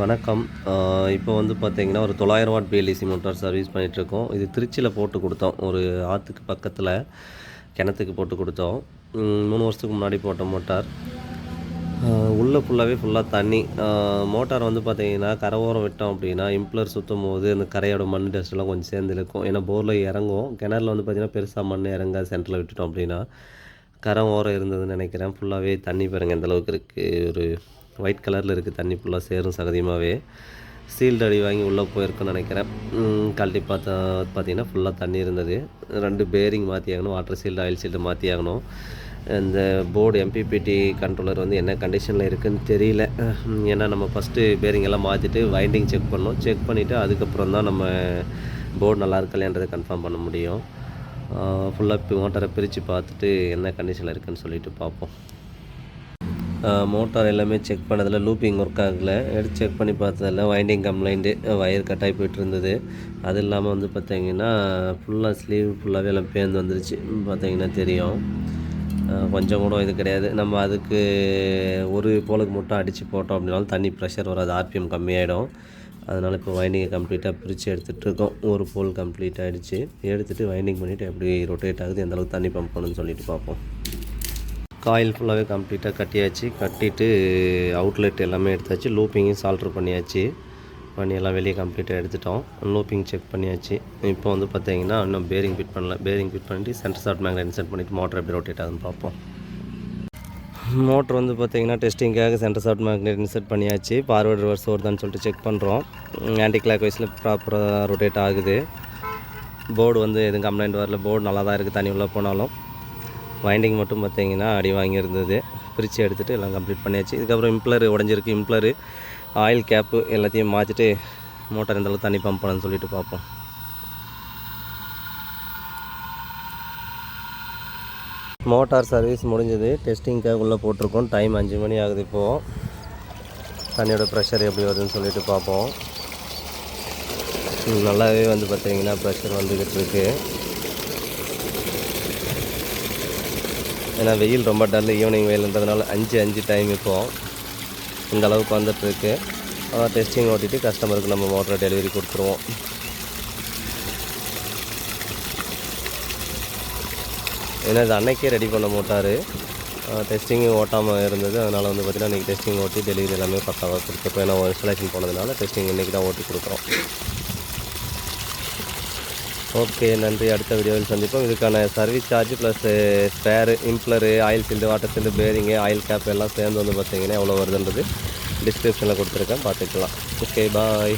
வணக்கம். இப்போ வந்து பார்த்தீங்கன்னா ஒரு தொள்ளாயிரம் வாட் பிஎல்இசி மோட்டார் சர்வீஸ் பண்ணிகிட்ருக்கோம் இது திருச்சியில் போட்டு கொடுத்தோம். ஒரு ஆற்றுக்கு பக்கத்தில் கிணத்துக்கு போட்டு கொடுத்தோம். மூணு வருஷத்துக்கு முன்னாடி போட்ட மோட்டார் உள்ளே ஃபுல்லாகவே ஃபுல்லாக தண்ணி. மோட்டார் வந்து பார்த்தீங்கன்னா கரை ஓரம் விட்டோம் அப்படின்னா இம்ப்ளர் சுற்றும் போது அந்த கரையோட மண் டஸ்ட்லாம் கொஞ்சம் சேர்ந்து இருக்கும் ஏன்னா போரில் இறங்கும். கிணறுல வந்து பார்த்தீங்கன்னா பெருசாக மண் இறங்க சென்டரில் விட்டுட்டோம் அப்படின்னா. கரை ஓரம் இருந்ததுன்னு நினைக்கிறேன். ஃபுல்லாகவே தண்ணி பாருங்கள் எந்தளவுக்கு இருக்குது ஒரு ஒயிட் கலரில் இருக்குது தண்ணி ஃபுல்லாக சேரும் சகதியமாகவே சீல்டு அடி வாங்கி உள்ளே போயிருக்குன்னு நினைக்கிறேன். கழட்டி பார்த்தா பார்த்தீங்கன்னா ஃபுல்லாக தண்ணி இருந்தது. ரெண்டு பேரிங் மாற்றி ஆகணும். வாட்டர் சீல்டு ஆயில் சீல்டு மாற்றி ஆகணும். இந்த போர்டு எம்பிபிடி கண்ட்ரோலர் வந்து என்ன கண்டிஷனில் இருக்குதுன்னு தெரியல. ஏன்னா நம்ம ஃபஸ்ட்டு பேரிங் எல்லாம் மாற்றிட்டு வைண்டிங் செக் பண்ணோம். செக் பண்ணிவிட்டு அதுக்கப்புறம் தான் நம்ம போர்டு நல்லா இருக்கலைன்றதை கன்ஃபார்ம் பண்ண முடியும். ஃபுல்லாக மோட்டரை பிரித்து பார்த்துட்டு என்ன கண்டிஷனில் இருக்குதுன்னு சொல்லிவிட்டு பார்ப்போம். மோட்டார் எல்லாமே செக் பண்ணதில் லூப்பிங் ஒர்க் ஆகல. எடுத்து செக் பண்ணி பார்த்ததில் வைண்டிங் கம்ப்ளைண்ட்டு வயர் கட்டாகி போயிட்டு இருந்தது. அது இல்லாமல் வந்து பார்த்திங்கன்னா ஃபுல்லாக ஸ்லீவ் ஃபுல்லாகவே எல்லாம் பேர்ந்து வந்துருச்சு. பார்த்தீங்கன்னா தெரியும். கொஞ்சம் கூட இது கிடையாது. நம்ம அதுக்கு ஒரு போலுக்கு மட்டும் அடித்து போட்டோம் அப்படின்னாலும் தண்ணி ப்ரெஷர் வராது. ஆர்பிஎம் கம்மியாயிடும். அதனால் இப்போ வைண்டிங்கை கம்ப்ளீட்டாக பிரித்து எடுத்துகிட்ருக்கோம் ஒரு போல் கம்ப்ளீட் ஆகிடுச்சு எடுத்துகிட்டு வைண்டிங் பண்ணிவிட்டு எப்படி ரொட்டேட் ஆகுது. எந்தளவுக்கு தண்ணி பம்ப் பண்ணுன்னு சொல்லிட்டு பார்ப்போம். காயில் ஃபுல்லாகவே கம்ப்ளீட்டாக கட்டியாச்சு. கட்டிட்டு அவுட்லெட் எல்லாமே எடுத்தாச்சு. லூப்பிங்கும் சால்ட்ரு பண்ணியாச்சு. பண்ணி எல்லாம் வெளியே கம்ப்ளீட்டாக எடுத்துட்டோம். லூப்பிங் செக் பண்ணியாச்சு. இப்போ வந்து பார்த்தீங்கன்னா இன்னும் பேரிங் ஃபிட் பண்ணல. பேரிங் ஃபிட் பண்ணிட்டு சென்டர் ஷார்ட் மேக்னெட் இன்செர்ட் பண்ணிவிட்டு மோட்டர் எப்படி ரொட்டேட் ஆகுதுன்னு பார்ப்போம். மோட்ரு வந்து பார்த்தீங்கன்னா டெஸ்டிங்காக சென்டர் ஷார்ட் மேக்னெட் இன்செர்ட் பண்ணியாச்சு. ஃபார்வர்டு ரிவர்ஸ் வருதான்னு சொல்லிட்டு செக் பண்ணுறோம் ஆன்டி கிளாக் வைஸில் ப்ராப்பராக ரொட்டேட் ஆகுது. போர்டு வந்து எதுவும் கம்ப்ளைண்ட் வரல. போர்டு நல்லா தான் இருக்குது தண்ணி உள்ளே போனாலும். வைண்டிங் மட்டும் பார்த்தீங்கன்னா அடி வாங்கியிருந்தது. பிரித்து எடுத்துகிட்டு எல்லாம் கம்ப்ளீட் பண்ணியாச்சு. இதுக்கப்புறம் இம்ப்ளர் உடஞ்சிருக்கு. இம்ப்ளரு ஆயில் கேப்பு எல்லாத்தையும் மாற்றிட்டு மோட்டார் எந்த தண்ணி பம்ப் பண்ணணும்னு சொல்லிட்டு பார்ப்போம். மோட்டார் சர்வீஸ் முடிஞ்சது. டெஸ்டிங்க்காக உள்ளே போட்டிருக்கோம். டைம் அஞ்சு மணி ஆகுது இப்போது தண்ணியோட ப்ரெஷர் எப்படி வருதுன்னு சொல்லிட்டு பார்ப்போம். நல்லாவே வந்து பார்த்திங்கன்னா ப்ரெஷர் வந்துக்கிட்டு இருக்குது ஏன்னா வெயில் ரொம்ப டல் ஈவினிங் வெயில்ன்றதுனால அஞ்சு அஞ்சு டைம் இப்போது இந்த அளவுக்கு வந்துட்டுருக்கு. அதான் டெஸ்டிங் ஓட்டிட்டு கஸ்டமருக்கு நம்ம மோட்டரை டெலிவரி கொடுத்துருவோம். ஏன்னா இது அன்னைக்கே ரெடி பண்ண மோட்டார். டெஸ்டிங்கும் ஓட்டாமல் இருந்தது. அதனால் வந்து பார்த்திங்கன்னா இன்றைக்கி டெஸ்டிங் ஓட்டி டெலிவரி எல்லாமே பக்காவாக கொடுத்துருக்கோம். ஏன்னா இன்ஸ்டாலேஷன் போனதுனால டெஸ்டிங் இன்றைக்கி தான் ஓட்டி கொடுக்குறோம். ஓகே நன்றி. அடுத்த வீடியோவில் சந்திப்போம். இதுக்கான service charge plus spare impeller oil seal water seal bearing oil cap எல்லாம் சேர்ந்து வந்து பார்த்தீங்கன்னா எவ்வளோ வருதுன்றது டிஸ்கிரிப்ஷனில் கொடுத்துருக்கேன். பார்த்துக்கலாம். Okay bye